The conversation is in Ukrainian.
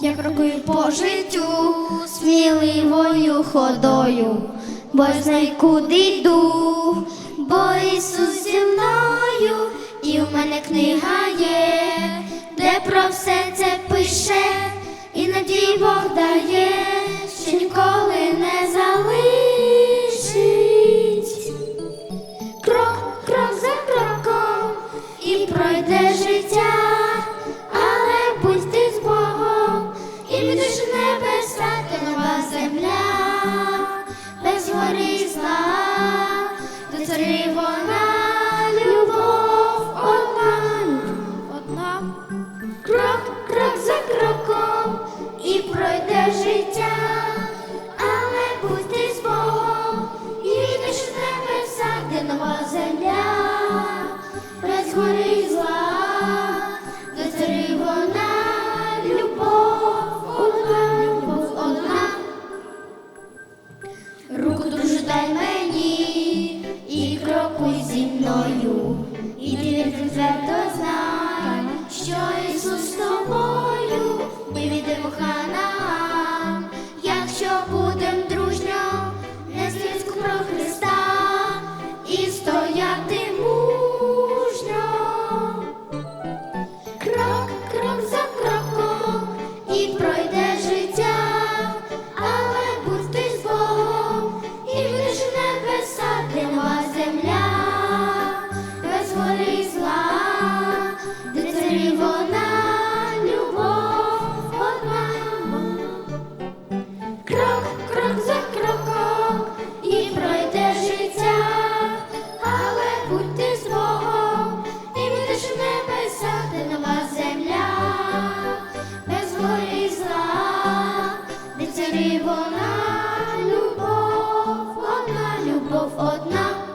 Я крокую по життю сміливою ходою, бо я знаю, куди йду, бо Ісус зі мною, і в мене книга є, де про все це пише, і надій Бог дає, що ніколи не залишить. Крок, крок за кроком і пройде життя. відеш небеса, ти нова земля, без гори до царі вона. дай мені і крокуй зі мною, і двір. ти вона любов, одна любов, одна.